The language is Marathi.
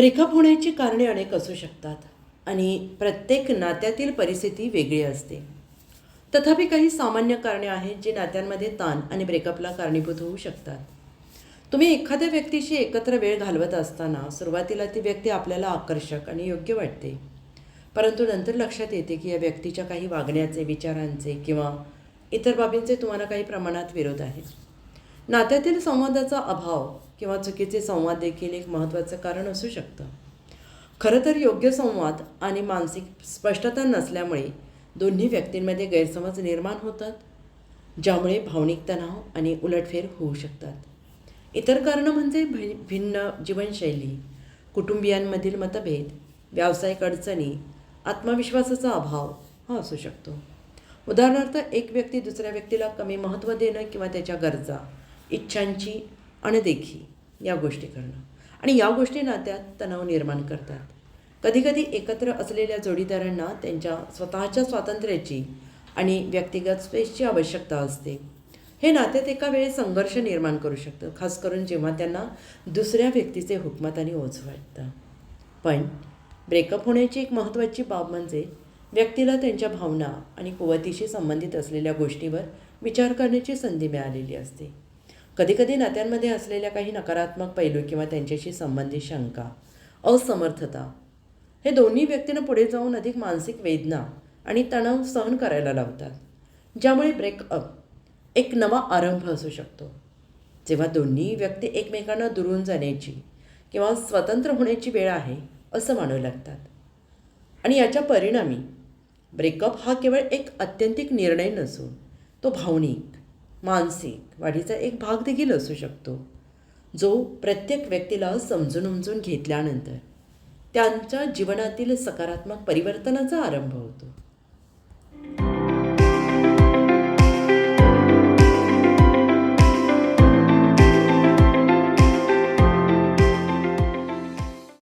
ब्रेकअप होण्याची कारणे अनेक असू शकतात आणि प्रत्येक नात्यातील परिस्थिती वेगळी असते. तथापि काही सामान्य कारणे आहेत जी नात्यांमध्ये ताण आणि ब्रेकअपला कारणीभूत होऊ शकतात. तुम्ही एखाद्या व्यक्तीशी एकत्र वेळ घालवत असताना सुरुवातीला ती व्यक्ती आपल्याला आकर्षक आणि योग्य वाटते. परंतु नंतर लक्षात येते की या व्यक्तीच्या काही वागण्याचे विचारांचे किंवा इतर बाबींचे तुम्हाला काही प्रमाणात विरोध आहे. नात्यातील संवादाचा अभाव किंवा चुकीचे संवाद देखील एक महत्त्वाचं कारण असू शकतं. खरं तर योग्य संवाद आणि मानसिक स्पष्टता नसल्यामुळे दोन्ही व्यक्तींमध्ये गैरसमज निर्माण होतात ज्यामुळे भावनिक तणाव आणि उलटफेर होऊ शकतात. इतर कारणं म्हणजे भि भिन्न जीवनशैली कुटुंबियांमधील मतभेद व्यावसायिक अडचणी आत्मविश्वासाचा अभाव हा असू शकतो. उदाहरणार्थ एक व्यक्ती दुसऱ्या व्यक्तीला कमी महत्त्व देणं किंवा त्याच्या गरजा इच्छांची अणदेखी या गोष्टी करणं. आणि या गोष्टी नात्यात तणाव निर्माण करतात. कधीकधी एकत्र असलेल्या जोडीदारांना त्यांच्या स्वतःच्या स्वातंत्र्याची आणि व्यक्तिगत स्पेसची आवश्यकता असते. हे नात्यात एका वेळी संघर्ष निर्माण करू शकतं खास करून जेव्हा त्यांना दुसऱ्या व्यक्तीचे हुकमत आणि ओझ वाटतं. पण ब्रेकअप होण्याची एक महत्त्वाची बाब म्हणजे व्यक्तीला त्यांच्या भावना आणि कुवतीशी संबंधित असलेल्या गोष्टीवर विचार करण्याची संधी मिळालेली असते. कधीकधी नात्यांमध्ये असलेल्या काही नकारात्मक पैलू किंवा त्यांच्याशी संबंधित शंका असमर्थता हे दोन्ही व्यक्तींना पुढे जाऊन अधिक मानसिक वेदना आणि तणाव सहन करायला लावतात ज्यामुळे ब्रेकअप एक नवा आरंभ असू शकतो. जेव्हा दोन्ही व्यक्ती एकमेकांना दुरून जाण्याची किंवा स्वतंत्र होण्याची वेळ आहे असं मानू लागतात. आणि याच्या परिणामी ब्रेकअप हा केवळ एक अत्यंतिक निर्णय नसून तो भावनिक मानसिक वाढीचा एक भाग देखील असू शकतो जो प्रत्येक व्यक्तीला समजून उमजून घेतल्यानंतर त्यांच्या जीवनातील सकारात्मक परिवर्तनाचा आरंभ होतो.